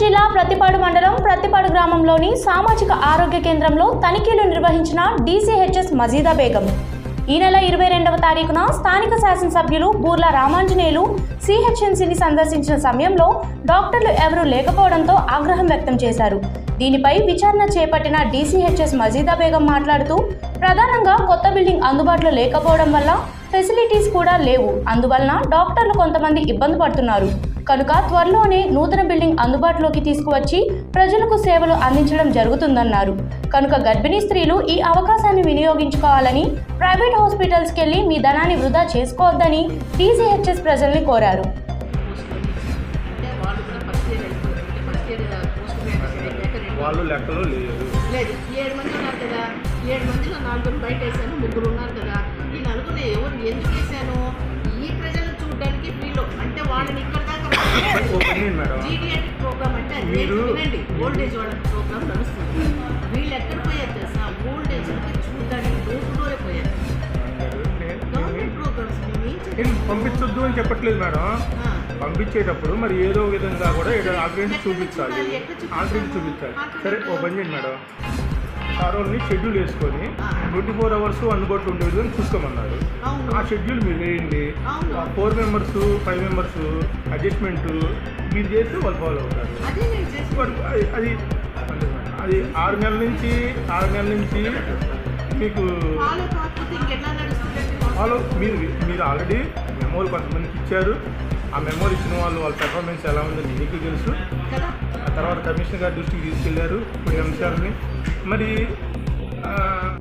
జిల్లా ప్రతిపాడు మండలం ప్రతిపాడు గ్రామంలోని సామాజిక ఆరోగ్య కేంద్రంలో తనిఖీలు నిర్వహించిన డీసీహెచ్ఎస్ మజీదా బేగం. ఈ నెల ఇరవై రెండవ తారీఖున స్థానిక శాసనసభ్యులు బూర్ల రామాంజనేయులు సిహెచ్ఎంసీని సందర్శించిన సమయంలో డాక్టర్లు ఎవరూ లేకపోవడంతో ఆగ్రహం వ్యక్తం చేశారు. దీనిపై విచారణ చేపట్టిన డీసీహెచ్ఎస్ మజీదా బేగం మాట్లాడుతూ ప్రధానంగా కొత్త బిల్డింగ్ అందుబాటులో లేకపోవడం వల్ల ఫెసిలిటీస్ కూడా లేవు. అందువలన డాక్టర్లు కొంతమంది ఇబ్బంది పడుతున్నారు. కనుక త్వరలోనే నూతన బిల్డింగ్ అందుబాటులోకి తీసుకువచ్చి ప్రజలకు సేవలు అందించడం జరుగుతుందన్నారు. కనుక గర్భిణీ స్త్రీలు ఈ అవకాశాన్ని వినియోగించుకోవాలని ప్రైవేట్ హాస్పిటల్స్కి వెళ్ళి మీ ధనాన్ని వృధా చేసుకోవద్దని టీసీహెచ్ఎస్ ప్రజల్ని కోరారు. వాళ్ళు లెక్కలో లేదు ఏడు మంది ఉన్నారు కదా. ఏడు మందిలో నలుగురు బయట వేసాను ముగ్గురు ఉన్నారు ప్రోగ్రామ్ అంటే అది మీరు- వినండి ఓల్డ్ ఏజ్ వాళ్ళ ప్రోగ్రామ్ నడుస్తుంది. వీళ్ళు ఎక్కడ పోయారు తెలుసా? ఓల్డ్ ఏజ్ అంటే చూడడానికి డోర్ పోయారు. గవర్నమెంట్ ప్రోగ్రామ్స్ మేము ఏం నేను చేయాలి పంపించొద్దు అని చెప్పట్లేదు మేడం. పంపించేటప్పుడు మరి ఏదో విధంగా కూడా ఏదో ఆగ్రహించి చూపించాలి? ఆగ్రహించి చూపించాలి? సరే ఓ పని చేయండి మేడం. వాళ్ళని షెడ్యూల్ వేసుకొని ట్వంటీ ఫోర్ అవర్స్ అందుబాటులో ఉండే విధంగా చూసుకోమన్నారు. ఆ షెడ్యూల్ మీరు వేయండి. Four members five members adjustment మీరు చేస్తే వాళ్ళు ఫాలో అవుతారు. అదే అది ఆరు నెలల నుంచి ఆరు నెలల నుంచి మీకు ఫాలో మీరు మీరు ఆల్రెడీ మెమోలు కొంతమందికి ఇచ్చారు. ఆ మెమోలు ఇచ్చిన వాళ్ళు వాళ్ళ పెర్ఫార్మెన్స్ ఎలా ఉందని మీకు తెలుసు. ఆ తర్వాత కమిషనర్ గారి దృష్టికి తీసుకెళ్ళారు. కొన్ని అంశాలని మరి